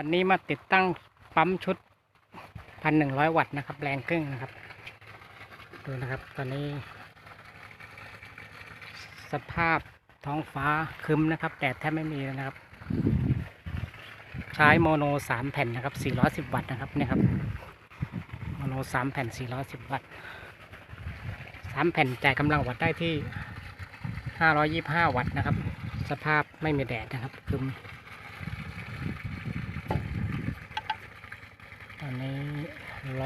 วันนี้มาติดตั้งปั๊มชุดพันหนึ่งร้อยวัตต์นะครับ แรงครึ่งนะครับ ดูนะครับ ตอนนี้ สภาพท้องฟ้าคึมนะครับ แดดแทบไม่มีแล้วนะครับ ใช้โมโนสามแผ่นนะครับสี่ร้อยสิบวัตต์นะครับเนี่ยครับ โมโนสามแผ่นสี่ร้อยสิบวัตต์สามแผ่นจ่ายกำลังวัตต์ได้ที่ห้าร้อยยี่ห้าวัตต์นะครับ สภาพไม่มีแดดนะครับคึม ตอนนี้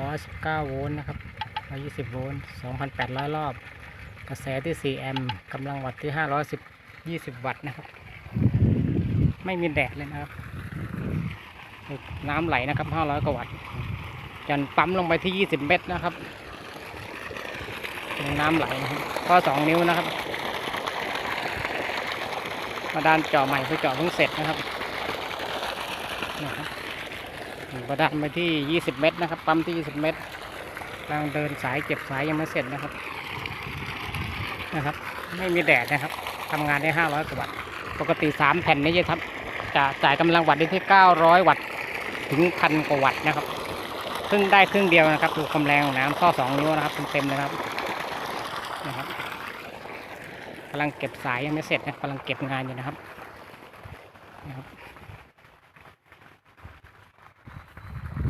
119 โวลต์นะครับ120 โวลต์ 2,800 รอบ กระแสที่ 4 แอมป์กำลังวัตต์ที่ 510 20 วัตต์นะครับ ไม่มีแดดเลยนะครับ น้ำไหลนะครับ 500 กว่าวัตต์ยันปั๊มลงไปที่ 20 เมตรนะครับเป็นน้ำไหลนะครับก็2นิ้วนะครับมาดานเจาะใหม่เพื่อเจาะเพิ่งเสร็จนะครับนี่ครับ ประดันไปที่ 20 เมตรนะครับ ปั๊มที่ 20 เมตรกำลังเดินสายเก็บสายยังไม่เสร็จนะครับ นะครับ ไม่มีแดดนะครับทำงานได้ 500 กว่าวัตต์ ปกติ 3 แผ่นนี้จะทำจะจ่ายกำลังวัตต์ได้ที่ 900 วัตต์ถึงพันกว่าวัตต์นะครับครึ่งได้ครึ่งเดียวนะครับ ดูความแรงของน้ำข้อ2นิ้วนะครับเต็มๆนะครับ นะครับกำลังเก็บสายยังไม่เสร็จนะกำลังเก็บงานอยู่นะครับนะครับ